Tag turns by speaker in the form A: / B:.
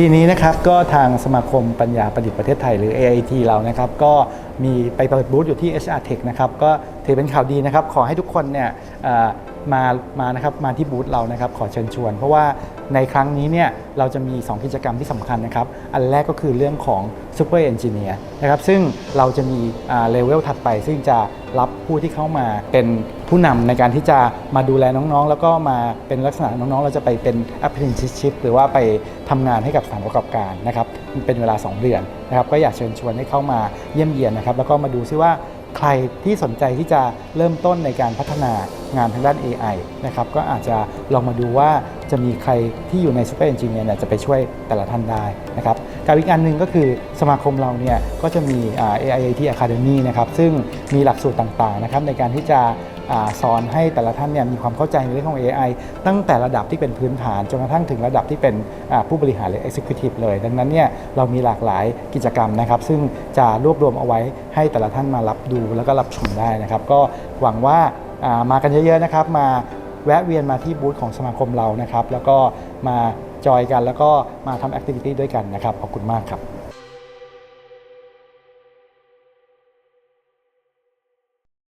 A: ปีนี้นะครับก็ทางสมาคมปัญญาประดิษฐ์ประเทศไทยหรือ AIT เรานะครับก็มีไปเปิดบูธอยู่ที่ HR Tech นะครับก็ถือเป็นข่าวดีนะครับ ขอให้ทุกคนเนี่ยมามานะครับมาที่บูธเรานะครับขอเชิญชวน เพราะว่า ในครั้งนี้เนี่ยเราจะมี 2 กิจกรรมที่สำคัญนะครับ อันแรกก็คือเรื่องของ Super Engineer นะครับ ซึ่งเราจะมีเลเวลถัดไป ซึ่งจะรับผู้ที่เข้ามาเป็นผู้นำในการที่จะมาดูแลน้องๆ แล้วก็มาเป็นลักษณะน้องๆ เราจะไปเป็น apprenticeship หรือว่าไปทำงานให้กับสถานประกอบการนะครับเป็นเวลา 2 เดือนนะครับก็อยากเชิญชวนให้เข้ามาเยี่ยมเยียนนะครับ แล้วก็มาดูซิว่าใครที่สนใจที่จะเริ่มต้นในการพัฒนางานทางด้าน AI นะครับก็อาจจะลองมาดูว่า จะมีใครที่อยู่ใน Super Engineer เนี่ยจะไปช่วยแต่ละท่านได้นะครับกับอีกอันหนึ่งก็คือสมาคมเราเนี่ยก็จะมี AIIT Academy นะครับซึ่งมีหลักสูตรต่างๆนะครับในการที่จะอสอนให้แต่ละท่านเนี่ยมีความเข้าใจในเรื่องของ AI ตั้งแต่ระดับที่เป็นพื้นฐานจนกระทั่งถึงระดับที่เป็นผู้บริหารหรือ Executive เลย ดังนั้นเนี่ยเรามีหลากหลายกิจกรรมนะครับ ซึ่งจะรวบรวมเอาไว้ให้แต่ละท่านมารับดูแล้วก็รับชมได้นะครับ ก็หวังว่ามากันเยอะๆนะครับมา แวะเวียนมาที่บูธของสมาคมเรานะครับ แล้วก็มาจอยกันแล้วก็มาทำแอคทิวิตี้ด้วยกันนะครับ ขอบคุณมากครับ